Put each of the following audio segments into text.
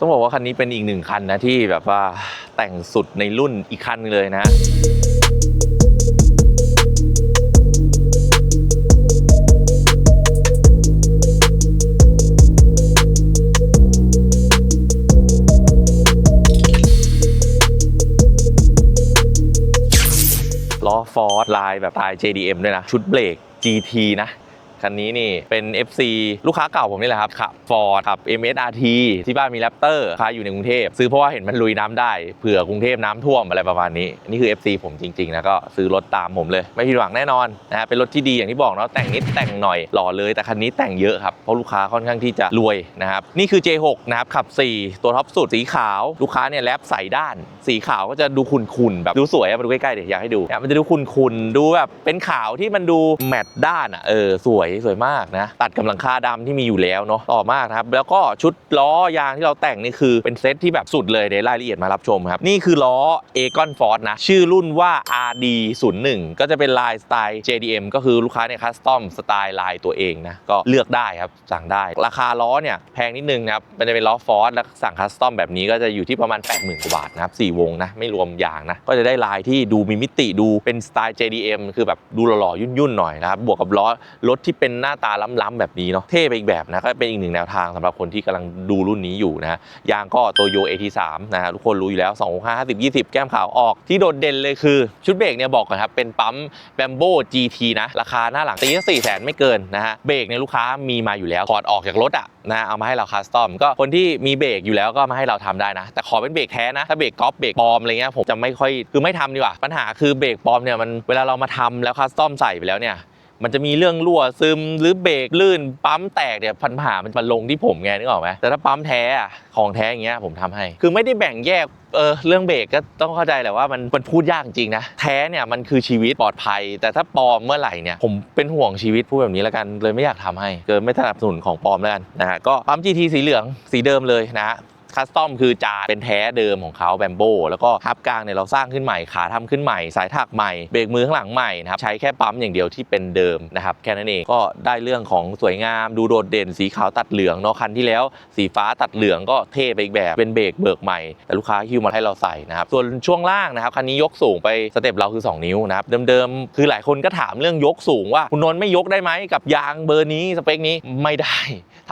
ต้องบอกว่าคันนี้เป็นอีกหนึ่งคันนะที่แบบว่าแต่งสุดในรุ่นอีกคันเลยนะล้อฟอร์ดลายแบบลาย JDM ด้วยนะ ชุดเบรก GT นะ คันนี้นี่เป็น FC ลูกค้าเก่าผมนี่แหละครับขับ Ford ขับ MSRT ที่บ้านมีแรปเตอร์ค้าอยู่ในกรุงเทพซื้อเพราะว่าเห็นมันลุยน้ำได้เผื่อกรุงเทพน้ำท่วมอะไรประมาณนี้นี่คือ FC ผมจริงๆนะก็ซื้อรถตามผมเลย ไม่ผิดหวังแน่นอนนะฮะเป็นรถที่ดีอย่างที่บอกเนาะแต่งนิดแต่งหน่อยหล่อเลยแต่คันนี้แต่งเยอะครับเพราะลูกค้าค่อนข้างที่จะรวยนะครับนี่คือ J6 นะครับขับ 4 ตัวท็อปสุดสีขาว ลูกค้าเนี่ยแรปใส่ด้าน สีขาวก็จะดูขุ่นๆแบบดูสวยอะมาดูใกล้ๆเดี๋ยวอยากให้ดูเนี่ยมันจะดูขุ่นๆดูแบบเป็นขาวที่มันดูแมตต์ด้านอะเออสวยสวยมากนะ ตัดกับหลังคาดำที่มีอยู่แล้วเนาะต่อมากนะครับ แล้วก็ชุดล้อยางที่เราแต่งนี่คือเป็นเซตที่แบบสุดเลยเดี๋ยวรายละเอียดมารับชมครับ นี่คือล้อ a g o n Force นะ ชื่อรุ่นว่า RD 0 1ก็จะเป็นลายสไตล์ JDM ก็คือลูกค้าเนี่ยคัสตอมสไตล์ลายตัวเองนะก็เลือกได้ครับสั่งได้ ราคาล้อเนี่ยแพงนิดนึงนะครับมันจะเป็นล้อฟอร์แล้วสั่งคัสตอมแบบนี้ก็จะอยู่ที่ประมาณ 80,000กว่าบาทนะครับ4วงนะไม่รวมยางนะก็จะได้ลายที่ดูมีมิติดูเป็นสไตล์ JDM คือแบบดูหล่อๆยุ่นๆหน่อยนะครับบวกกับล้อรถที่เป็นหน้าตาล้ำๆแบบนี้เนาะเท่ไปอีกแบบนะก็เป็นอีกหนึ่งแนวทางสำหรับคนที่กำลังดูรุ่นนี้อยู่นะยางก็โตโย AT3 นะฮะทุกคนรู้อยู่แล้ว2 5 50 20 แก้มขาวออก ที่โดดเด่นเลยคือ ชุดเบรกเนี่ยบอกก่อนครับ เป็นปั๊ม Bambo GT นะ ราคาหน้าหลังตีสี่แสนไม่เกินนะฮะเบรกเนี่ยลูกค้ามีมาอยู่แล้วถอดออกจากรถอะนะเอามาให้เราคัสตอมก็คนที่มีเบรกอยู่แล้วก็มาให้เราทำได้นะ แต่ขอเป็นเบรกแท้นะ ถ้าเบรกก๊อปเบรกปลอมอะไรเงี้ยผมจะไม่ค่อยคือไม่ทำดีกว่าปัญหาคือเบรกปลอมเนี่ยมันเวลาเรามาทำแล้วคัสตอมใส่ไปแล้วเนี่ย มันจะมีเรื่องรั่วซึมหรือเบรกลื่นปั๊มแตกเนี่ยปัญหามันมาลงที่ผมไงนึกออกไหมแต่ถ้าปั๊มแท้อะของแท้อย่างเงี้ยผมทำให้ คือไม่ได้แบ่งแยกเออเรื่องเบรกก็ต้องเข้าใจแหละว่ามันมันพูดยากจริงนะแท้เนี่ยมันคือชีวิตปลอดภัย แต่ถ้าปลอมเมื่อไหร่เนี่ยผมเป็นห่วงชีวิตพูดแบบนี้แล้วกันเลยไม่อยากทำให้ เกินไม่สนับสนุนของปลอมแล้วกันนะฮะก็ปั๊ม GT สีเหลืองสีเดิมเลยนะฮะ คัสตอมคือจานเป็นแท้เดิมของเขาแบมโบแล้วก็ฮับกลางเนี่ยเราสร้างขึ้นใหม่ขาทำขึ้นใหม่ สายถักใหม่เบรกมือข้างหลังใหม่นะครับใช้แค่ปั๊มอย่างเดียวที่เป็นเดิมนะครับแค่นั้นเองก็ได้เรื่องของสวยงามดูโดดเด่นสีขาวตัดเหลืองเนาะคันที่แล้ว สีฟ้าตัดเหลืองก็เท่ไปอีกแบบเป็นเบรกเบิกใหม่แต่ลูกค้าฮิวมาให้เราใส่นะครับส่วนช่วงล่างนะครับคันนี้ยกสูงไปสเต็ปเราคือ 2 นิ้วนะครับเดิมๆคือหลายคนก็ถามเรื่องยกสูงว่าคุณนนท์ไม่ยกได้ไหมกับยางเบอร์นี้สเปคนี้ไม่ได้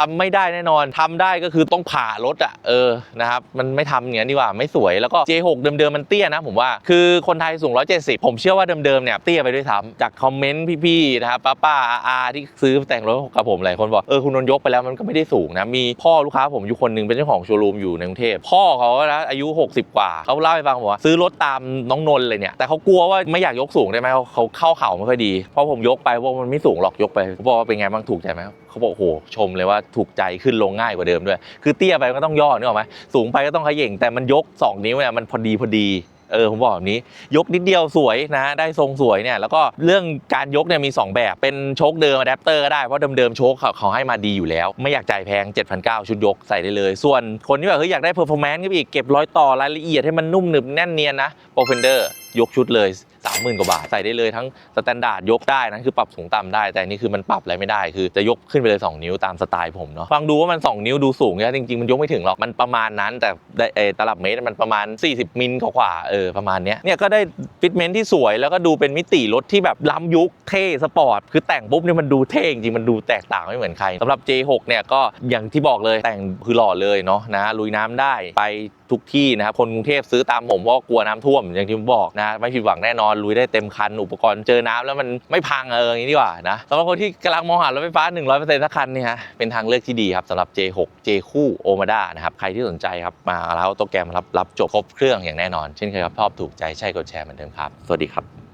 ทำไม่ได้แน่นอนทำได้ก็คือต้องผ่ารถอะเออนะครับมันไม่ทำอย่างนี้ดีกว่าไม่สวยแล้วก็ J6 เดิมๆมันเตี้ยนะผมว่าคือคนไทยสูง 170 ผมเชื่อว่าเดิมๆเนี่ยเตี้ยไปด้วยซ้ำจากคอมเมนต์พี่ๆนะครับป้าป้าอาที่ซื้อแต่งรถกับผมหลายคนบอกเออคุณนนท์ยกไปแล้วมันก็ไม่ได้สูงนะมีพ่อลูกค้าผมอยู่คนหนึงเป็นเจ้าของโชว์รูมอยู่ในกรุงเทพพ่อเขานะอายุ 60 กว่าเขาเล่าให้ฟังบอกว่าซื้อรถตามน้องนนท์เลยเนี่ยแต่เขากลัวว่าไม่อยากยกสูงได้ไหมเขาเข้าเข่าไม่ค่อยดีเพราะผมยกไปว่ามันไม่สูงหรอกยกไปเขาบอกว่าเป็นไงบ้างถูกใจไหมเขาบอกโอ้โหชมเลยว่าถูกใจขึ้นลงง่ายกว่าเดิมด้วย คือเตี้ยไปก็ต้องย่อนึกออกไหมสูงไปก็ต้องขย่งแต่มันยก 2 นิ้วเนี่ยมันพอดีพอดีเออผมบอกแบบนี้ยกนิดเดียวสวยนะ ได้ทรงสวยเนี่ยแล้วก็เรื่องการยกเนี่ยมี 2 แบบเป็นโชคเดิมอะแดปเตอร์ก็ได้ เพราะเดิมๆโชคเขาเขาให้มาดีอยู่แล้ว ไม่อยากจ่ายแพง 7,900 ชุดยกใส่ได้เลย ส่วนคนที่แบบเฮ้ยอยากได้เพอร์ฟอร์แมนซ์ก็อีกเก็บร้อยต่อรายละเอียดให้มันนุ่มหนึบแน่นเนียนนะโปรเฟนเดอร์ยกชุดเลย 30,000กว่าบาทใส่ได้เลยทั้งสแตนดาร์ดยกได้นะคือปรับสูงต่ำได้ แต่นี่คือมันปรับอะไรไม่ได้ คือจะยกขึ้นไปเลย 2 นิ้วตามสไตล์ผมเนาะฟังดูว่ามัน 2 นิ้วดูสูงเนี่ยจริงๆ มันยกไม่ถึงหรอกมันประมาณนั้น แต่ได้เออตลับเมตรมันประมาณ 40 มิลกว่าเออประมาณเนี้ยเนี่ยก็ได้ฟิตเมนต์ที่สวยแล้วก็ดูเป็นมิติรถที่แบบล้ำยุคเท่สปอร์ตคือแต่งปุ๊บเนี่ยมันดูเท่จริงมันดูแตกต่างไม่เหมือนใครสำหรับ J6 เนี่ยก็อย่างที่บอกเลยแต่งคือหล่อเลยเนาะนะลุยน้ำได้ไปทุกที่นะครับคนกรุงเทพซื้อตามผมเพราะว่ากลัวน้ำท่วมอย่างที่ผมบอกนะไม่ผิดหวังแน่นอนลุยได้เต็มคัน อุปกรณ์เจอน้ำแล้วมันไม่พังเอออย่างนี้ดีกว่านะสำหรับคนที่กำลังมองหารถไฟฟ้า 100%สักคันนี่ฮะเป็นทางเลือกที่ดีครับสำหรับ J6 J คู่โอมาด้านะครับใครที่สนใจครับมาแล้วโตแกมรับรับจบครบเครื่องอย่างแน่นอน เช่นเคยครับชอบถูกใจใช่กดแชร์เหมือนเดิมครับ สวัสดีครับ